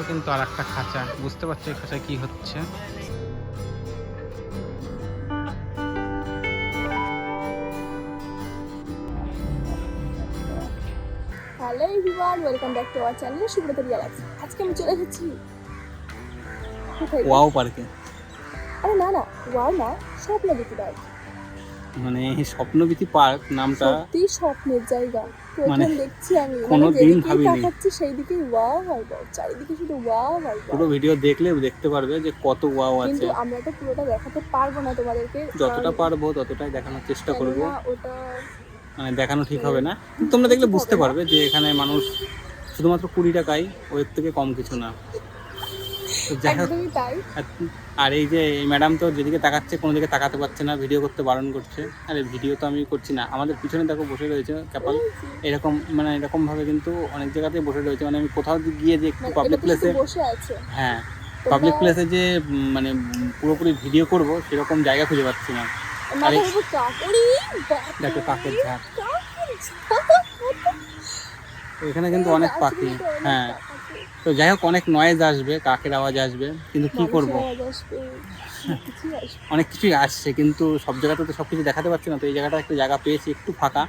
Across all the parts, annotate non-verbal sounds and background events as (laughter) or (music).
পাশে কিন্তু আর একটা খাঁচা। বুঝতে পারছ এই খাঁচায় কি হচ্ছে? Hello everyone welcome back to our channel Subrata relax আজকে আমি চলে এসেছি? ওয়াও পার্কে। আরে না না ওয়াও না স্বপ্ন পার্ক। মানে স্বপ্নবীতি পার্ক নামটা সত্যি স্বপ্নের জায়গা। মানে দেখছি আমি। কোনো মানে দিন যেদিকেই ভাবিনি। সেই দিকে ওয়াও হয় চারিদিকে শুধু ওয়াও হয় পুরো ভিডিও দেখলে দেখতে পারবে যে কত ওয়াও আছে। কিন্তু আমরা তো পুরোটা দেখাতে পারব না তোমাদেরকে। যতটা পারব ততটাই দেখানোর চেষ্টা করব। ওটা মানে দেখানো ঠিক হবে না। তোমরা দেখলে বুঝতে পারবে যে এখানে মানুষ শুধুমাত্র কুড়ি টাকায় ওর থেকে কম কিছু না তো যাই হোক একদমই তাই আর- আর এই যে এই ম্যাডাম তো যেদিকে তাকাচ্ছে কোনো দিকে তাকাতে পারছে না ভিডিও করতে বারণ করছে। আরে ভিডিও তো আমি করছি না। আমাদের পিছনে দেখো বসে রয়েছে ক্যাপাল। এরকম মানে এরকম ভাবে কিন্তু অনেক জায়গাতেই বসে রয়েছে। মানে আমি কোথাও গিয়ে যে একটু মানে পাবলিক প্লেসে বসে আছে। হ্যাঁ পাবলিক প্লেসে যে মানে পুরোপুরি ভিডিও করব সেরকম জায়গা খুঁজে পাচ্ছি না। দেখো কাকের ঝাঁক এখানে কিন্তু অনেক পাখি। হ্যাঁ। তো যাই হোক অনেক নয়েজ আসবে কাকের আওয়াজ আসবে কিন্তু কি করব। অনেক কিছুই আসছে কিন্তু সব জায়গাতে তো সব কিছু দেখাতে পারছি না তো এই জায়গাটা একটু জায়গা পেয়েছি একটু ফাঁকা।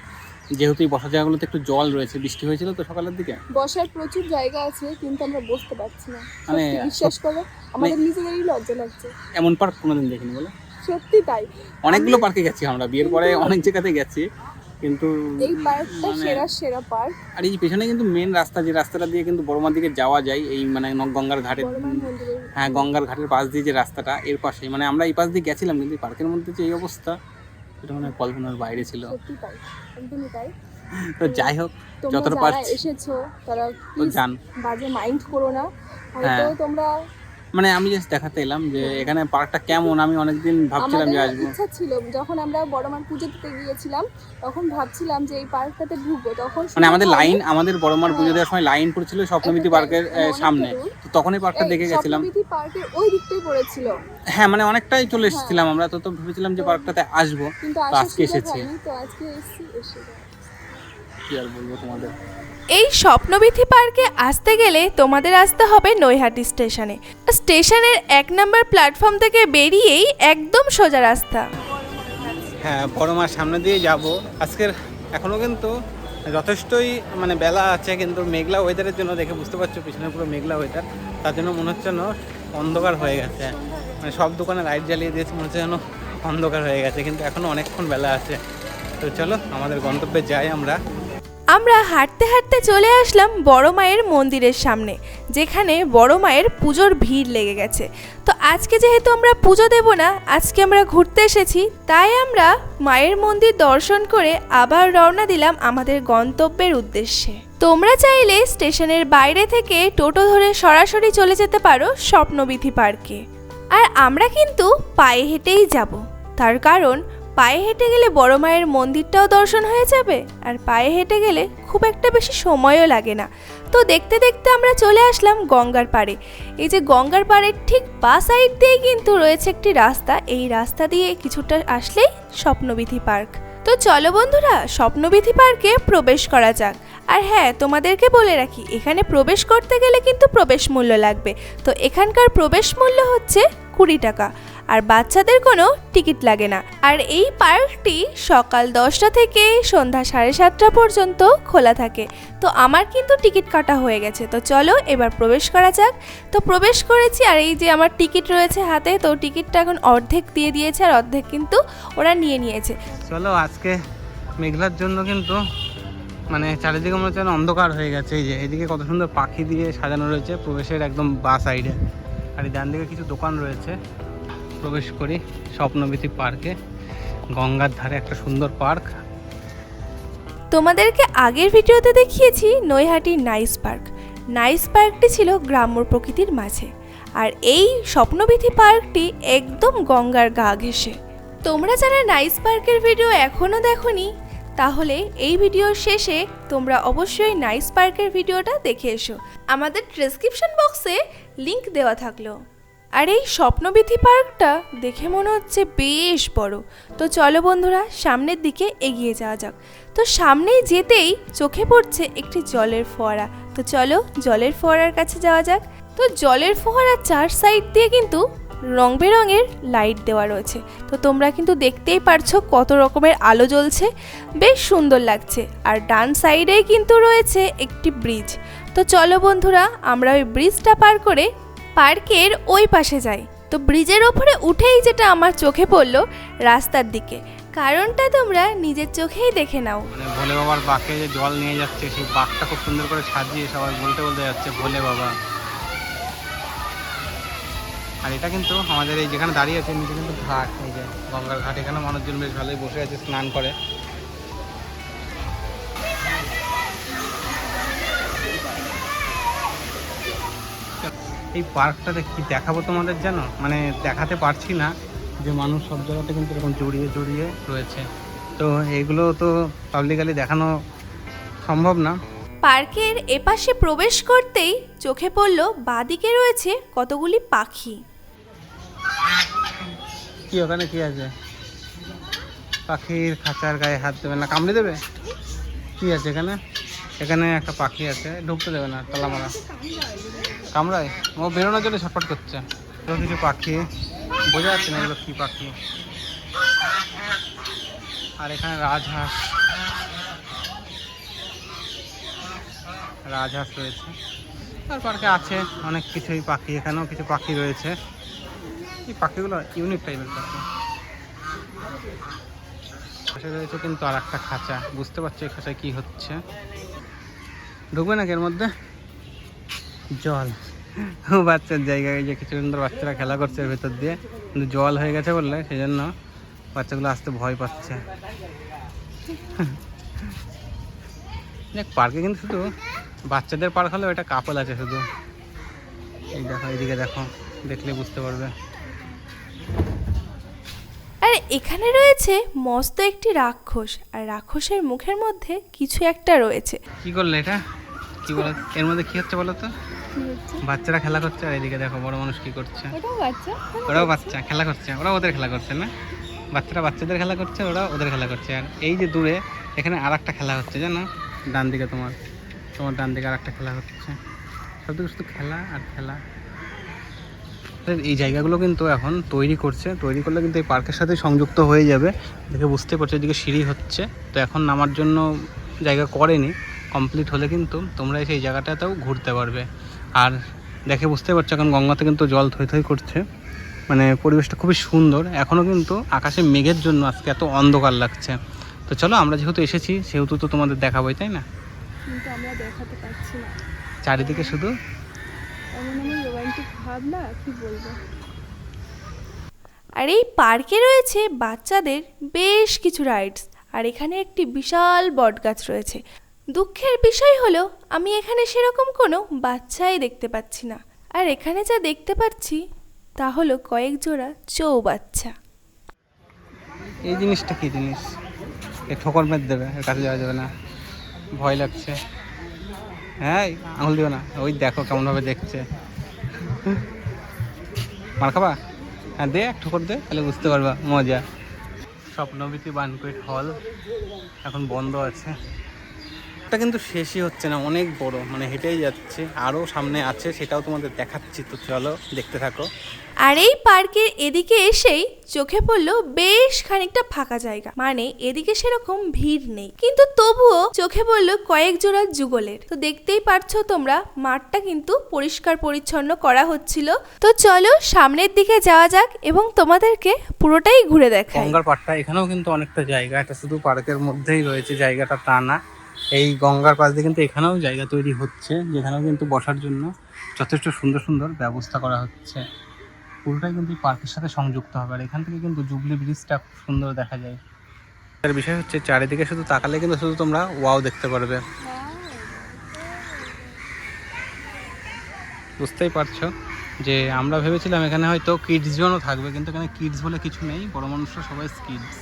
যেহেতু এই বসার জায়গাগুলোতে একটু জল রয়েছে বৃষ্টি হয়েছিল তো সকালের দিকে? বসার প্রচুর জায়গা আছে কিন্তু আমরা বসতে পারছি না। মানে বিশ্বাস করো আমাদের নিজেদেরই লজ্জা লাগছে। এমন পার্ক কোনোদিন দেখিনি বলে? সত্যি তাই। অনেকগুলো পার্কে গেছি আমরা বিয়ের পরে অনেক জায়গাতে গেছি। কিন্তু এই পার্কটা মানে- সেরা সেরা পার্ক আর এই পেছনে কিন্তু মেন রাস্তা যে রাস্তাটা দিয়ে কিন্তু বড়মার দিকে যাওয়া যায় এই মানে গঙ্গার ঘাটের হ্যাঁ গঙ্গার ঘাটের পাশ দিয়ে যে রাস্তাটা এর পাশে মানে আমরা এই পাশ দিয়ে গেছিলাম কিন্তু পার্কের মধ্যে যে এই অবস্থা এটা মানে কল্পনার বাইরে ছিল। সত্যি তাই একদমই তাই। তো যাই হোক যতটা পারছি। এসেছ তারা জান বাজে মাইন্ড করো না। হয়তো হ্যাঁ। তোমরা মানে আমি জাস্ট দেখাতে এলাম যে এখানে পার্কটা কেমন? আমি অনেকদিন ভাবছিলাম যে আসব। ইচ্ছা ছিল যখন আমরা বড়মার পুজো দিতে গিয়েছিলাম তখন ভাবছিলাম যে এই পার্কটাতে ঢুকবো। তখন মানে আমাদের লাইন আমাদের বড়মার পুজো দেওয়ার সময় লাইন পড়ছিল স্বপ্নবীতি একটা পার্কের মানে সামনে। তো তখন এই পার্কটা দেখে গেছিলাম। স্বপ্নবিধি পার্কের ওই দিকটাই পড়েছিল। হ্যাঁ মানে অনেকটাই চলে এসেছিলাম আমরা। তো তো ভেবেছিলাম যে পার্কটাতে আসব। কিন্তু আজকে এসেছি। তো আজকে এসেছি এসে। কি আর বলব তোমাদের? এই স্বপ্নবিথি পার্কে আসতে গেলে তোমাদের আসতে হবে নৈহাটি স্টেশনে। স্টেশনের এক নম্বর প্ল্যাটফর্ম থেকে বেরিয়েই একদম সোজা রাস্তা। হ্যাঁ বড় মার সামনে দিয়ে যাব। আজকের এখনও কিন্তু যথেষ্টই মানে বেলা আছে কিন্তু মেঘলা ওয়েদারের জন্য দেখে বুঝতে পারছ পিছনে পুরো মেঘলা ওয়েদার তার জন্য মনে হচ্ছে যেন অন্ধকার হয়ে গেছে। মানে সব দোকানে লাইট জ্বালিয়ে দিয়েছে মনে হচ্ছে যেন অন্ধকার হয়ে গেছে কিন্তু এখনও অনেকক্ষণ বেলা আছে। তো চলো আমাদের গন্তব্যে যাই আমরা। আমরা হাঁটতে হাঁটতে চলে আসলাম বড় মায়ের মন্দিরের সামনে, যেখানে বড় মায়ের পুজোর ভিড় লেগে গেছে। তো আজকে যেহেতু আমরা পুজো দেব না, আজকে আমরা ঘুরতে এসেছি, তাই আমরা মায়ের মন্দির দর্শন করে আবার রওনা দিলাম আমাদের গন্তব্যের উদ্দেশ্যে। তোমরা চাইলে স্টেশনের বাইরে থেকে টোটো ধরে সরাসরি চলে যেতে পারো স্বপ্নবিধি পার্কে। আর আমরা কিন্তু পায়ে হেঁটেই যাব, তার কারণ পায়ে হেঁটে গেলে বড় মায়ের মন্দিরটাও দর্শন হয়ে যাবে, আর পায়ে হেঁটে গেলে খুব একটা বেশি সময়ও লাগে না। তো দেখতে দেখতে আমরা চলে আসলাম গঙ্গার পাড়ে। এই যে গঙ্গার পাড়ের ঠিক বা সাইড দিয়েই কিন্তু রয়েছে একটি রাস্তা। এই রাস্তা দিয়ে কিছুটা আসলেই স্বপ্নবিধি পার্ক। তো চলো বন্ধুরা, স্বপ্নবিধি পার্কে প্রবেশ করা যাক। আর হ্যাঁ তোমাদেরকে বলে রাখি, এখানে প্রবেশ করতে গেলে কিন্তু প্রবেশ মূল্য লাগবে। তো এখানকার প্রবেশ মূল্য হচ্ছে কুড়ি টাকা। আর বাচ্চাদের কোনো টিকিট লাগে না। আর এই পার্কটি সকাল দশটা থেকে সন্ধ্যা সাড়ে সাতটা পর্যন্ত খোলা থাকে। তো আমার কিন্তু টিকিট কাটা হয়ে গেছে। তো চলো এবার প্রবেশ করা যাক। তো প্রবেশ করেছি আর এই যে আমার টিকিট রয়েছে হাতে, তো টিকিটটা এখন অর্ধেক দিয়ে দিয়েছে আর অর্ধেক কিন্তু ওরা নিয়ে নিয়েছে। চলো আজকে মেঘলার জন্য কিন্তু মানে চারিদিকে মনে হচ্ছে অন্ধকার হয়ে গেছে। এই যে এদিকে কত সুন্দর পাখি দিয়ে সাজানো রয়েছে প্রবেশের একদম বা সাইডে আর ডান দিকে কিছু দোকান রয়েছে। প্রবেশ করি স্বপ্নবীতি পার্কে। গঙ্গার ধারে একটা সুন্দর পার্ক। তোমাদেরকে আগের ভিডিওতে দেখিয়েছি নৈহাটি নাইস পার্ক। নাইস পার্কটি ছিল গ্রাম্য প্রকৃতির মাঝে। আর এই স্বপ্নবিথি পার্কটি একদম গঙ্গার গা ঘেঁষে। তোমরা যারা নাইস পার্কের ভিডিও এখনও দেখোনি, তাহলে এই ভিডিওর শেষে তোমরা অবশ্যই নাইস পার্কের ভিডিওটা দেখে এসো। আমাদের ডেসক্রিপশন বক্সে লিংক দেওয়া থাকল। আর এই স্বপ্নবিধি পার্কটা দেখে মনে হচ্ছে বেশ বড়। তো চলো বন্ধুরা, সামনের দিকে এগিয়ে যাওয়া যাক। তো সামনেই যেতেই চোখে পড়ছে একটি জলের ফোয়ারা। তো চলো জলের ফোয়ারার কাছে যাওয়া যাক। তো জলের ফোয়ারার চার সাইড দিয়ে কিন্তু রং বেরঙের লাইট দেওয়া রয়েছে। তো তোমরা কিন্তু দেখতেই পারছ কত রকমের আলো জ্বলছে। বেশ সুন্দর লাগছে। আর ডান সাইডেই কিন্তু রয়েছে একটি ব্রিজ তো চলো বন্ধুরা, আমরা ওই ব্রিজটা পার করে পার্কের ওই পাশে যাই। তো ব্রিজের ওপরে উঠেই যেটা আমার চোখে পড়ল রাস্তার দিকে। কারণটা তোমরা নিজের চোখেই দেখে নাও। মানে ভোলে বাবার বাঁকে যে জল নিয়ে যাচ্ছে, সেই বাঁকটা খুব সুন্দর করে সাজিয়ে সবাই বলতে বলতে যাচ্ছে, ভোলে বাবা। আর এটা কিন্তু আমাদের এই যেখানে দাঁড়িয়ে আছে, নিচে কিন্তু ঘাট, এই যে গঙ্গার ঘাট, এখানে মানুষজন বেশ ভালোই বসে আছে, স্নান করে। এই পার্কটাতে কি দেখাবো তোমাদের জানো মানে দেখাতে পারছি না যে মানুষ সব জায়গাতে কিন্তু এরকম জড়িয়ে জড়িয়ে রয়েছে। তো এগুলো তো পাবলিকালি দেখানো সম্ভব না। পার্কের এপাশে প্রবেশ করতেই চোখে পড়ল বাদিকে রয়েছে কতগুলি পাখি। কি ওখানে কি আছে? পাখির খাঁচার গায়ে হাত দেবে না কামড়ে দেবে? কি আছে এখানে? এখানে একটা পাখি আছে ঢুকতে দেবে না তালা মারা। কামড়ায়? ও বেরোনোর জন্য ছটফট করছে। কিছু পাখি? বোঝা যাচ্ছে না এগুলো কি পাখি। আর এখানে রাজহাঁস। রাজহাঁস রয়েছে। আর পার্কে আছে অনেক কিছুই পাখি। এখানেও কিছু পাখি রয়েছে। এই পাখিগুলো ইউনিক টাইপের পাখি। পাশে রয়েছে কিন্তু আর একটা খাঁচা। বুঝতে পারছ এই খাঁচায় কি হচ্ছে? ঢুকবে নাকি এর মধ্যে? জল। বাচ্চার জায়গায় যে কিছু সুন্দর বাচ্চারা খেলা করছে এর ভেতর দিয়ে। কিন্তু জল হয়ে গেছে বললে সেই জন্য বাচ্চাগুলো আসতে ভয় পাচ্ছে। দেখ পার্কে কিন্তু শুধু বাচ্চাদের পার্ক হলেও এটা কাপল আছে শুধু। এই দেখো এইদিকে দেখো দেখলে বুঝতে পারবে। আর এখানে রয়েছে মস্ত একটি রাক্ষস আর রাক্ষসের মুখের মধ্যে কিছু একটা রয়েছে। কি করলে এটা? কি বলো এর মধ্যে কি হচ্ছে বলো তো? বাচ্চারা খেলা করছে আর এদিকে দেখো বড় মানুষ কি করছে। বাচ্চা ওরাও বাচ্চা খেলা করছে। ওরা ওদের খেলা করছে না? বাচ্চারা বাচ্চাদের খেলা করছে ওরা ওদের খেলা করছে। আর এই যে দূরে এখানে আর একটা খেলা হচ্ছে জানো? ডান দিকে তোমার তোমার ডান দিকে আর একটা খেলা হচ্ছে। সব দিকে শুধু খেলা আর খেলা। এই জায়গাগুলো কিন্তু এখন তৈরি করছে। তৈরি করলে কিন্তু এই পার্কের সাথে সংযুক্ত হয়ে যাবে। দেখে বুঝতে পারছ এদিকে সিঁড়ি হচ্ছে। তো এখন নামার জন্য জায়গা করেনি। কমপ্লিট হলে কিন্তু তোমরা এসে এই জায়গাটাতেও ঘুরতে পারবে। আর দেখে বুঝতে পারছ এখন গঙ্গাতে কিন্তু জল থই থই করছে। মানে পরিবেশটা খুবই সুন্দর। এখনও কিন্তু আকাশে মেঘের জন্য আজকে এত অন্ধকার লাগছে। তো চলো আমরা যেহেতু এসেছি সেহেতু তো তোমাদের দেখাবোই তাই না? কিন্তু আমরা দেখাতে পারছি না। চারিদিকে শুধু? রোমান্টিক ভাব না কি বলব? আর এই পার্কে রয়েছে বাচ্চাদের বেশ কিছু রাইডস আর এখানে একটি বিশাল বটগাছ রয়েছে। দুঃখের বিষয় হলো, আমি এখানে সেরকম কোনো বাচ্চাই দেখতে পাচ্ছি না। আর এখানে যা দেখতে পাচ্ছি, তা হলো কয়েক জোড়া চৌ বাচ্চা এই জিনিসটা কি জিনিস? এ ঠোকর মেদ দেবে, এর কাছে যাওয়া যাবে না। ভয় লাগছে। হ্যাঁ আঙুল দিও না। ওই দেখো কেমনভাবে দেখছে। মার খাবা? হ্যাঁ দে এক ঠোকর দে, তাহলে বুঝতে পারবা, মজা। স্বপ্নবীতি বানকুইট হল এখন বন্ধ আছে। এটা কিন্তু শেষই হচ্ছে না অনেক বড় মানে হেঁটেই যাচ্ছে। আরও সামনে আছে সেটাও তোমাদের দেখাচ্ছি তো চলো দেখতে থাকো। আর এই পার্কের এদিকে এসেই চোখে পড়ল বেশ খানিকটা ফাঁকা জায়গা। মানে এদিকে সেরকম ভিড় নেই। কিন্তু তবুও চোখে পড়ল কয়েক জোড়া যুগলের। তো দেখতেই পারছ তোমরা মাঠটা কিন্তু পরিষ্কার পরিচ্ছন্ন করা হচ্ছিল। তো চলো সামনের দিকে যাওয়া যাক এবং তোমাদেরকে পুরোটাই ঘুরে দেখাই। গঙ্গার পাড়টা এখানেও কিন্তু অনেকটা জায়গা এটা শুধু পার্কের মধ্যেই রয়েছে জায়গাটা তা না। এই গঙ্গার পাশ দিয়ে কিন্তু এখানেও জায়গা তৈরি হচ্ছে, যেখানেও কিন্তু বসার জন্য যথেষ্ট সুন্দর সুন্দর ব্যবস্থা করা হচ্ছে। পুরোটাই কিন্তু পার্কের সাথে সংযুক্ত হবে, আর এখান থেকে কিন্তু জুবলি ব্রিজটা খুব সুন্দর দেখা যায়। তার বিষয় হচ্ছে চারিদিকে শুধু তাকালে কিন্তু শুধু তোমরা ওয়াও দেখতে পারবে। বুঝতেই পারছ যে আমরা ভেবেছিলাম এখানে হয়তো কিডস জোনও থাকবে, কিন্তু এখানে কিডস বলে কিছু নেই, বড় মানুষরা সবাই কিডস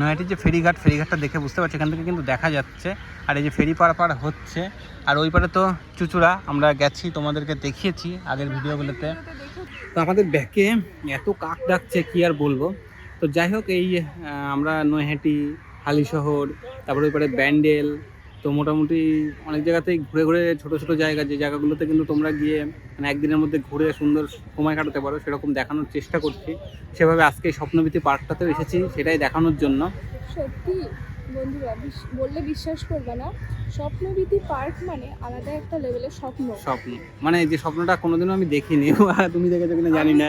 নয়াটির যে ফেরিঘাট, ফেরিঘাটটা দেখে বুঝতে পারছি, এখান থেকে কিন্তু দেখা যাচ্ছে। আর এই যে ফেরি পার পার হচ্ছে, আর ওই পারে তো চুচুড়া, আমরা গেছি, তোমাদেরকে দেখিয়েছি আগের ভিডিওগুলোতে। তো আমাদের ব্যাকে এত কাক ডাকছে, কি আর বলব? তো যাই হোক, এই আমরা নৈহাটি, হালিশহর, তারপরে ওই পারে ব্যান্ডেল তো মোটামুটি অনেক জায়গাতেই ঘুরে ঘুরে ছোট ছোট জায়গা যে জায়গাগুলোতে কিন্তু তোমরা গিয়ে মানে একদিনের মধ্যে ঘুরে সুন্দর সময় কাটাতে পারো সেরকম দেখানোর চেষ্টা করছি। সেভাবে আজকে স্বপ্নবীতি পার্কটাতেও এসেছি সেটাই দেখানোর জন্য। সত্যি বন্ধুরা বললে বিশ্বাস করবে না স্বপ্নবীতি পার্ক মানে আলাদা একটা লেভেলের স্বপ্ন। স্বপ্ন। মানে যে স্বপ্নটা কোনোদিনও আমি দেখিনি (laughs) তুমি দেখেছ কিনা জানি না।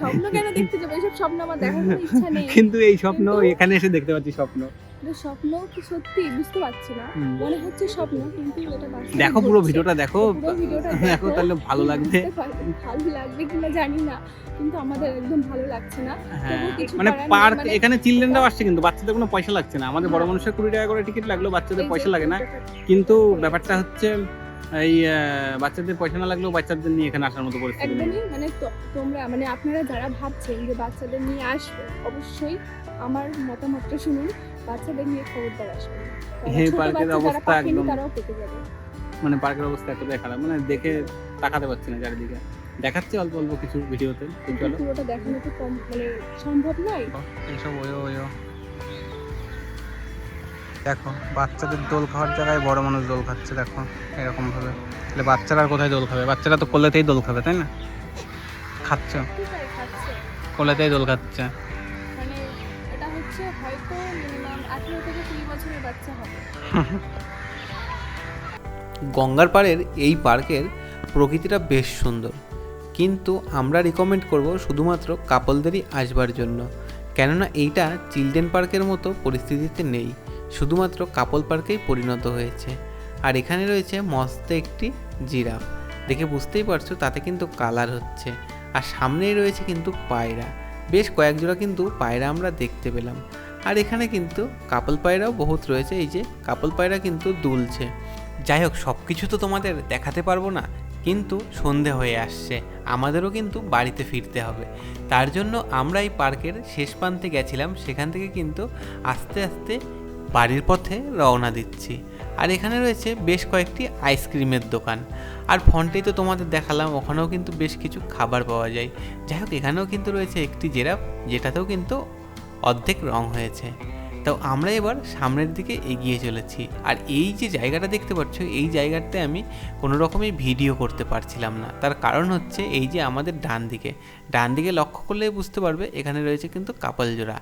স্বপ্ন কেন দেখতে যাব? এইসব স্বপ্ন আমার দেখার ইচ্ছা নেই। (laughs) কিন্তু এই স্বপ্ন এখানে এসে দেখতে পাচ্ছি স্বপ্ন। স্বপ্ন কি সত্যি বুঝতে পারছি না। মনে হচ্ছে স্বপ্ন কিন্তু এটা দেখো পুরো ভিডিওটা (laughs) দেখো। দেখো তাহলে ভালো লাগবে। ভালো লাগবে কিনা জানি না কিন্তু আমাদের একদম ভালো লাগছে না। হ্যাঁ মানে পার্ক মানে- এখানে চিলড্রেনরাও আসছে কিন্তু বাচ্চাদের কোনো পয়সা লাগছে না। আমাদের বড় হ্যাঁ। মানুষের কুড়ি টাকা করে টিকিট লাগল বাচ্চাদের পয়সা লাগে না। কিন্তু ব্যাপারটা হচ্ছে এই বাচ্চাদের পয়সা না লাগলেও বাচ্চাদের নিয়ে এখানে আসার মতো পরিস্থিতি একদমই মানে তোমরা মানে আপনারা যারা ভাবছেন যে বাচ্চাদের নিয়ে আসবে অবশ্যই আমার মতামতটা শুনুন বাচ্চাদের নিয়ে খবরদার আসবে ছোট পার্কের অবস্থা একদম- মানে পার্কের অবস্থা এতটাই খারাপ মানে দেখে তাকাতে পারছি না চারিদিকে। দেখাচ্ছে অল্প অল্প কিছু ভিডিওতে চলো। পুরোটা দেখানো তো কম মানে সম্ভব নয়। এইসব ওয়ো ওয়ো। দেখো বাচ্চাদের দোল খাওয়ার জায়গায় বড় মানুষ দোল খাচ্ছে দেখো এরকম ভাবে তাহলে বাচ্চারা আর কোথায় দোল খাবে? বাচ্চারা তো কোলেতেই দোল খাবে তাই না? খাচ্ছে? কোলেতেই দোল খাচ্ছে। মানে এটা হচ্ছে হয়তো মিনিমাম আঠেরো থেকে কুড়ি বছরের বাচ্চা হবে। গঙ্গার পাড়ের এই পার্কের প্রকৃতিটা বেশ সুন্দর। কিন্তু আমরা রিকমেন্ড করব শুধুমাত্র কাপলদেরই আসবার জন্য। কেননা এইটা চিলড্রেন পার্কের মতো পরিস্থিতিতে নেই। শুধুমাত্র কাপল পার্কেই পরিণত হয়েছে। আর এখানে রয়েছে মস্ত একটি জিরাফ। দেখে বুঝতেই পারছ তাতে কিন্তু কালার হচ্ছে। আর সামনেই রয়েছে কিন্তু পায়রা। বেশ কয়েক জোড়া কিন্তু পায়রা আমরা দেখতে পেলাম। আর এখানে কিন্তু কাপল পায়রাও বহুত রয়েছে। এই যে কাপল পায়রা কিন্তু দুলছে। যাই হোক সব কিছু তো তোমাদের দেখাতে পারব না, কিন্তু সন্ধে হয়ে আসছে। আমাদেরও কিন্তু বাড়িতে ফিরতে হবে। তার জন্য আমরা এই পার্কের শেষ প্রান্তে গেছিলাম। সেখান থেকে কিন্তু আস্তে আস্তে বাড়ির পথে রওনা দিচ্ছি। আর এখানে রয়েছে বেশ কয়েকটি আইসক্রিমের দোকান। আর ফন্টেই তো তোমাদের দেখালাম, ওখানেও কিন্তু বেশ কিছু খাবার পাওয়া যায়। যাই হোক, এখানেও কিন্তু রয়েছে একটি জেরাফ, যেটাতেও কিন্তু অর্ধেক রং হয়েছে। তো আমরা এবার সামনের দিকে এগিয়ে চলেছি। আর এই যে জায়গাটা দেখতে পাচ্ছ, এই জায়গাতে আমি কোনো রকমই ভিডিও করতে পারছিলাম না। তার কারণ হচ্ছে এই যে আমাদের ডান দিকে ডান দিকে লক্ষ্য করলে বুঝতে পারবে, এখানে রয়েছে কিন্তু কাপাল জোড়া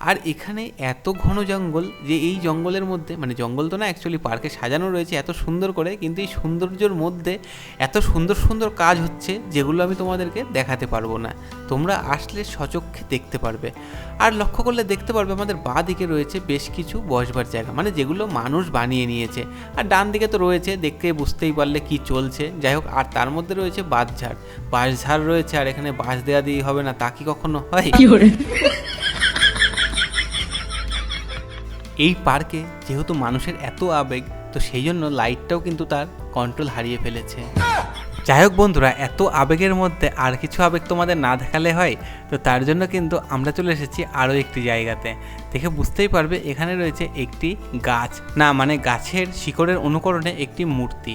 আর এখানে এত ঘন জঙ্গল যে এই জঙ্গলের মধ্যে মানে জঙ্গল তো না অ্যাকচুয়ালি পার্কে সাজানো রয়েছে এত সুন্দর করে, কিন্তু এই সৌন্দর্যের মধ্যে এত সুন্দর সুন্দর কাজ হচ্ছে যেগুলো আমি তোমাদেরকে দেখাতে পারব না। তোমরা আসলে সচক্ষে দেখতে পারবে। আর লক্ষ্য করলে দেখতে পারবে আমাদের বাঁ দিকে রয়েছে বেশ কিছু বসবার জায়গা মানে যেগুলো মানুষ বানিয়ে নিয়েছে। আর ডান দিকে তো রয়েছে, দেখতে বুঝতেই পারলে কি চলছে। যাই হোক, আর তার মধ্যে রয়েছে বাঁশঝাড়। বাঁশঝাড় রয়েছে, আর এখানে বাঁশ দেওয়া দিয়ে হবে না, তা কি কখনো হয়? এই পার্কে যেহেতু মানুষের এত আবেগ, তো সেই জন্য লাইটটাও কিন্তু তার কন্ট্রোল হারিয়ে ফেলেছে। যাই হোক বন্ধুরা, এত আবেগের মধ্যে আর কিছু আবেগ তোমাদের না দেখালে হয়, তো তার জন্য কিন্তু আমরা চলে এসেছি আরও একটি জায়গাতে। দেখে বুঝতেই পারবে এখানে রয়েছে একটি গাছ। না মানে গাছের শিকড়ের অনুকরণে একটি মূর্তি।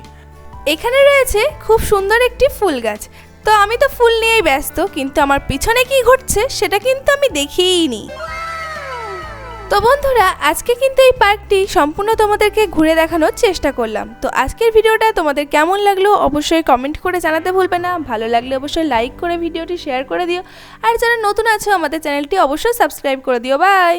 এখানে রয়েছে খুব সুন্দর একটি ফুল গাছ। তো আমি তো ফুল নিয়েই ব্যস্ত, কিন্তু আমার পিছনে কি ঘটছে সেটা কিন্তু আমি দেখিই তো বন্ধুরা, আজকে কিন্তু এই পার্কটি সম্পূর্ণ তোমাদেরকে ঘুরে দেখানোর চেষ্টা করলাম। তো আজকের ভিডিওটা তোমাদের কেমন লাগল অবশ্যই কমেন্ট করে জানাতে ভুলবে না। ভালো লাগলে অবশ্যই লাইক করে ভিডিওটি শেয়ার করে দিও। আর যারা নতুন আছো, আমাদের চ্যানেলটি অবশ্যই সাবস্ক্রাইব করে দিও। বাই